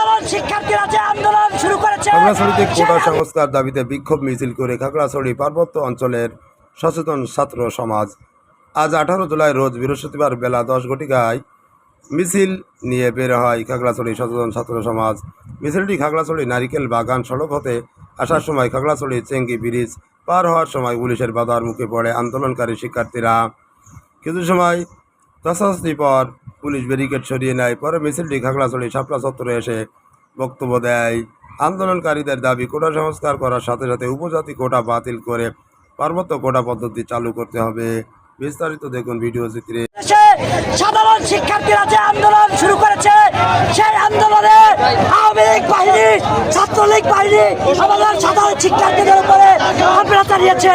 সাধারণ শিক্ষার্থীরা যে আন্দোলন শুরু করেছে। খাগড়াছড়িতে কোটা সংস্কার দাবিতে বিক্ষোভ মিছিল করে খাগড়াছড়ি পার্বত্য অঞ্চলের সচেতন ছাত্র সমাজ আজ আঠারো জুলাই রোজ বৃহস্পতিবার বেলা দশ ঘটিকায় মিছিল নিয়ে বের হয় খাগড়াছড়ি সচেতন ছাত্র সমাজ। মিছিলটি খাগড়াছড়ি নারিকেল বাগান সড়ক হতে আসার সময় খাগড়াছড়ি চেঙ্গি ব্রিজ পার হওয়ার সময় পুলিশের বাধার মুখে পড়ে আন্দোলনকারী শিক্ষার্থীরা। কিছু সময় তসাস্তি পর পুলিশ ব্যারিকেড সরিয়ে নেয় পরে মিছিলটি খাগড়াছড়ি শাপলা চত্বরে এসে বক্তব্য দেয়। আন্দোলনকারীদের দাবি কোটা সংস্কার করার সাথে সাথে উপজাতি কোটা বাতিল করে পার্বত্য কোটা পদ্ধতি চালু করতে হবে। বিস্তারিত দেখুন ভিডিও চিত্রে। সাধারণ শিক্ষার্থীরা যে আন্দোলন শুরু করেছে সেই আন্দোলনে আওয়ামী লীগ বাহিনী ছাত্রলীগ বাহিনী আমাদের সাধারণ শিক্ষার্থীদের উপরে হামলা চালিয়েছে।